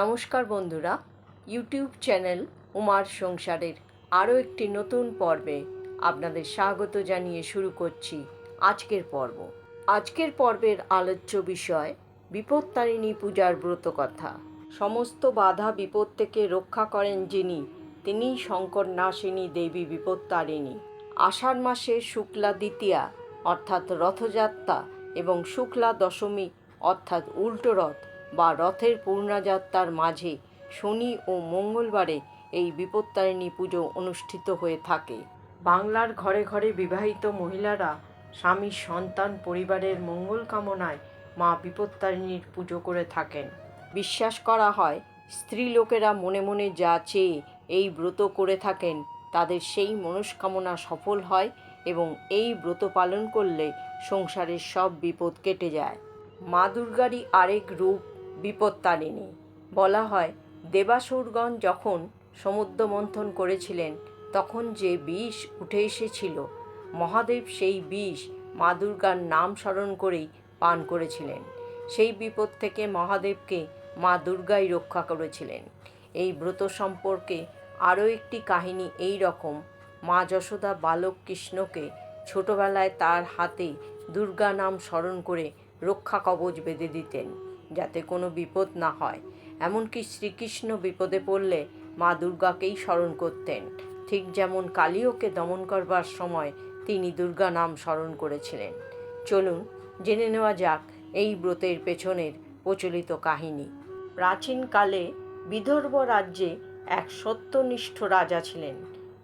নমস্কার বন্ধুরা, YouTube channel উমার সংসারের আরও একটি নতুন পর্বে আপনাদের স্বাগত জানিয়ে শুরু করছি আজকের পর্ব। আজকের পর্বের আলোচ্য বিষয় বিপত্তারিণী পূজার ব্রতকথা। সমস্ত বাধা বিপদ থেকে রক্ষা করেন যিনি তিনিই শঙ্কর নাসিনী দেবী বিপত্তারিণী। আষাঢ় মাসে শুক্লা দ্বিতীয়া, অর্থাৎ রথযাত্রা এবং শুক্লা দশমী, অর্থাৎ উল্টো রথ। বা রথের পূর্ণাযাত্রার মাঝে শনি ও মঙ্গলবারে এই বিপত্তারিণী পুজো অনুষ্ঠিত হয়ে থাকে। বাংলার ঘরে ঘরে বিবাহিত মহিলারা স্বামীর সন্তান, পরিবারের মঙ্গল কামনায় মা বিপত্তারিণীর পুজো করে থাকেন। বিশ্বাস করা হয়, স্ত্রী লোকেরা মনে মনে যা চেয়ে এই ব্রত করে থাকেন, তাদের সেই মনস্কামনা সফল হয় এবং এই ব্রত পালন করলে সংসারের সব বিপদ কেটে যায়। মা দুর্গারই আরেক রূপ বিপত্তারিণী বলা হয়, দেবাসুরগণ যখন সমুদ্র মন্থন করেছিলেন, তখন যে বিষ উঠে এসেছিল, মহাদেব সেই বিষ মা দুর্গার নাম স্মরণ করেই পান করেছিলেন। সেই বিপদ থেকে মহাদেবকে মা দুর্গাই রক্ষা করেছিলেন। এই ব্রত সম্পর্কে আরও একটি কাহিনী এই রকম। মা যশোদা বালক কৃষ্ণকে ছোটবেলায় তার হাতে দুর্গা নাম স্মরণ করে রক্ষা কবচ বেঁধে দিতেন। যাতে কোনো বিপদ না হয়। এমনকি শ্রীকৃষ্ণ বিপদে পড়লে মা দুর্গাকেই স্মরণ করতেন। ঠিক যেমন কালীয়কে দমন করবার সময় তিনি দুর্গা নাম স্মরণ করেছিলেন। চলুন জেনে নেওয়া যাক এই ব্রতের পেছনের প্রচলিত কাহিনী। প্রাচীনকালে বিদর্ভ রাজ্যে এক সত্যনিষ্ঠ রাজা ছিলেন।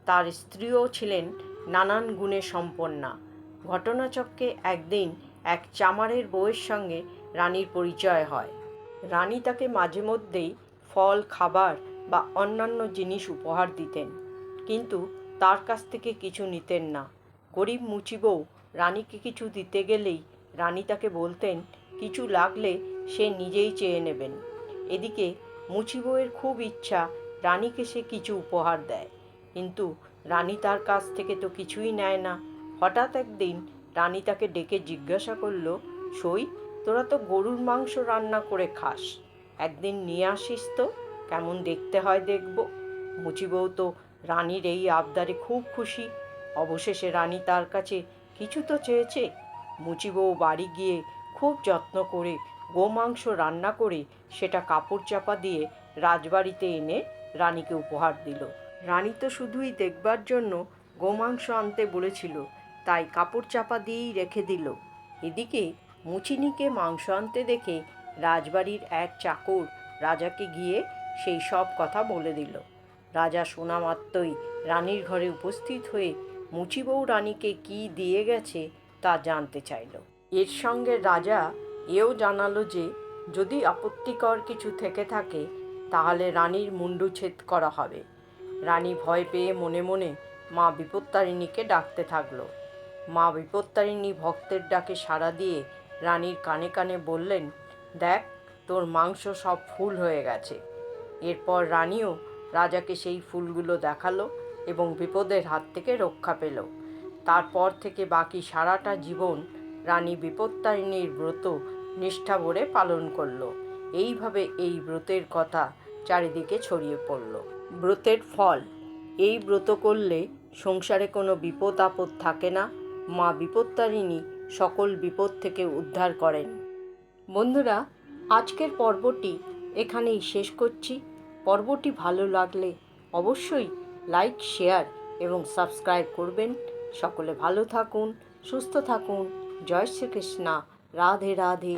তার স্ত্রীও ছিলেন নানান গুণে সম্পন্না। ঘটনাচক্রে একদিন এক চামারের বউয়ের সঙ্গে রানীর পরিচয় হয়। রানী তাকে মাঝে মধ্যেই ফল, খাবার বা অন্যান্য জিনিস উপহার দিতেন, কিন্তু তার কাছ থেকে কিছু নিতেন না। গরিব মুচি বউ রানীকে কিছু দিতে গেলেই রানী তাকে বলতেন, কিছু লাগলে সে নিজেই চেয়ে নেবেন। এদিকে মুচি বউয়ের খুব ইচ্ছা রানীকে সে কিছু উপহার দেয়, কিন্তু রানী তার কাছ থেকে তো কিছুই নেয় না। হঠাৎ একদিন রানী তাকে ডেকে জিজ্ঞাসা করল, সই তোরা তো গরুর মাংস রান্না করে খাস। একদিন নিয়ে আসিস তো, কেমন দেখতে হয় দেখব। মুচি বউ তো রানীর এই আবদারে খুব খুশি। অবশেষে রানী তার কাছে কিছু তো চেয়েছে। মুচি বউ বাড়ি গিয়ে খুব যত্ন করে গোমাংস রান্না করে সেটা কাপড় চাপা দিয়ে রাজবাড়িতে এনে রানীকে উপহার দিল। রানী তো শুধুই দেখবার জন্য গোমাংস আনতে বলেছিল, তাই কাপড় চাপা দিয়েই রেখে দিল। এদিকে মুচিনিকে মাংস আনতে দেখে রাজবাড়ির এক চাকর রাজাকে গিয়ে সেই সব কথা বলে দিল। রাজা শোনা মাত্রই রানীর ঘরে উপস্থিত হয়ে মুচিবউ রানীকে কি দিয়ে গেছে তা জানতে চাইল। এর সঙ্গে রাজা এও জানালো যে, যদি আপত্তিকর কিছু থেকে থাকে, তাহলে রানীর মুন্ডুচ্ছেদ করা হবে। রানী ভয় পেয়ে মনে মনে মা বিপত্তারিণীকে ডাকতে থাকল। মা বিপত্তারিণী ভক্তের ডাকে সাড়া দিয়ে রানীর কানে কানে বললেন, দেখ, তোর মাংস সব ফুল হয়ে গেছে। এরপর রানীও রাজাকে সেই ফুলগুলো দেখাল এবং বিপদের হাত থেকে রক্ষা পেল। তারপর থেকে বাকি সারাটা জীবন রানী বিপত্তারিণীর ব্রত নিষ্ঠা ভরে পালন করল। এইভাবে এই ব্রতের কথা চারিদিকে ছড়িয়ে পড়ল। ব্রতের ফল, এই ব্রত করলে সংসারে কোনো বিপদ আপদ থাকে না। মা বিপত্তারিণী সকল বিপদ থেকে উদ্ধার করেন। বন্ধুরা, আজকের পর্বটি এখানেই শেষ করছি। পর্বটি ভালো লাগলে অবশ্যই লাইক শেয়ার এবং সাবস্ক্রাইব করবেন। সকলে ভালো থাকুন, সুস্থ থাকুন। জয় শ্রীকৃষ্ণা। রাধে রাধে।